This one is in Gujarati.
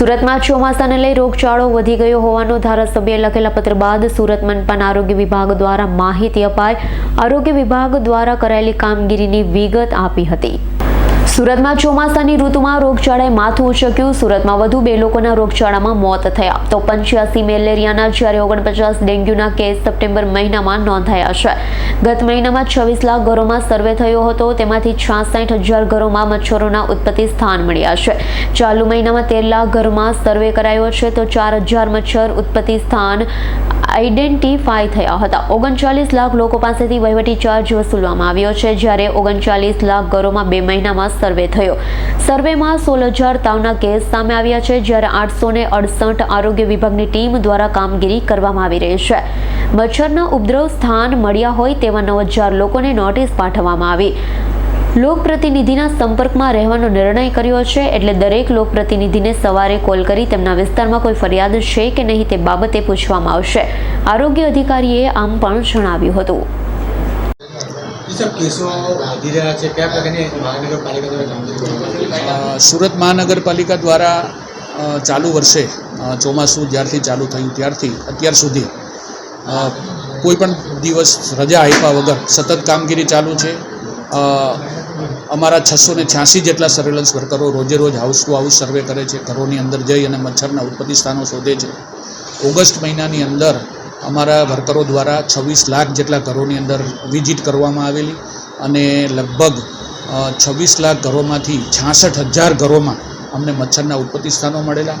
સુરતમાં ચોમાસાને લઈ રોગચાળો વધી ગયો હોવાનો ધારાસભ્યએ લખેલા પત્ર બાદ સુરત મનપાના આરોગ્ય વિભાગ દ્વારા માહિતી અપાઈ. આરોગ્ય વિભાગ દ્વારા કરાયેલી કામગીરીની વિગત આપી હતી. સુરતમાં ચોમાસાની ઋતુમાં રોગચાળાએ માથું ઉચક્યું સુરતમાં વધુ બે લોકોના રોગચાળામાં મોત થયા. તો પંચ્યાસી મેલેરિયાના જ્યારે ઓગણપચાસ ડેન્ગ્યુના કેસ સપ્ટેમ્બર મહિનામાં નોંધાયા છે. ગત મહિનામાં છવ્વીસ લાખ ઘરોમાં સર્વે થયો હતો. તેમાંથી છાસઠ હજાર ઘરોમાં મચ્છરોના ઉત્પત્તિ સ્થાન મળ્યા છે. ચાલુ મહિનામાં તેર લાખ ઘરમાં સર્વે કરાયો છે. તો ચાર હજાર મચ્છર ઉત્પત્તિ સ્થાન આઈડેન્ટિફાઈ થયા હતા. ઓગણચાલીસ લાખ લોકો પાસેથી વહીવટી ચાર્જ વસૂલવામાં આવ્યો છે, જ્યારે ઓગણચાલીસ લાખ ઘરોમાં બે મહિનામાં સર્વે થયો. સર્વેમાં સોળ હજાર તાવના કેસ સામે આવ્યા છે, જ્યારે આઠસો ને અડસઠ આરોગ્ય વિભાગની ટીમ દ્વારા કામગીરી કરવામાં આવી રહી છે. મચ્છરના ઉપદ્રવ સ્થાન મળ્યા હોય તેવા નવ હજાર લોકોને નોટિસ પાઠવવામાં આવી. લોકપ્રતિનિધિના સંપર્કમાં રહેવાનો નિર્ણય કર્યો છે એટલે દરેક લોકપ્રતિનિધિને સવારે કોલ કરી તેમના વિસ્તારમાં કોઈ ફરિયાદ છે કે નહીં તે બાબતે પૂછવામાં આવશે. આરોગ્ય અધિકારીએ આમ પણ જણાવ્યું હતું. સુરત મહાનગરપાલિકા દ્વારા ચાલુ વર્ષે ચોમાસું જ્યારથી ચાલુ થયું ત્યારથી અત્યાર સુધી કોઈપણ કોઈ પણ દિવસ રજા આપ્યા વગર સતત કામગીરી ચાલુ છે. અમારા છસો ને છ્યાસી જેટલા સર્વેલન્સ વર્કરો રોજે રોજ હાઉસ ટુ હાઉસ સર્વે કરે છે, ઘરોની અંદર જઈ અને મચ્છરના ઉત્પત્તિ સ્થાનો શોધે છે. ઓગસ્ટ મહિનાની અંદર અમારા વર્કરો દ્વારા છવ્વીસ લાખ જેટલા ઘરોની અંદર વિઝિટ કરવામાં આવેલી અને લગભગ છવ્વીસ લાખ ઘરોમાંથી છાસઠ હજાર ઘરોમાં અમને મચ્છરના ઉત્પત્તિ સ્થાનો મળેલા.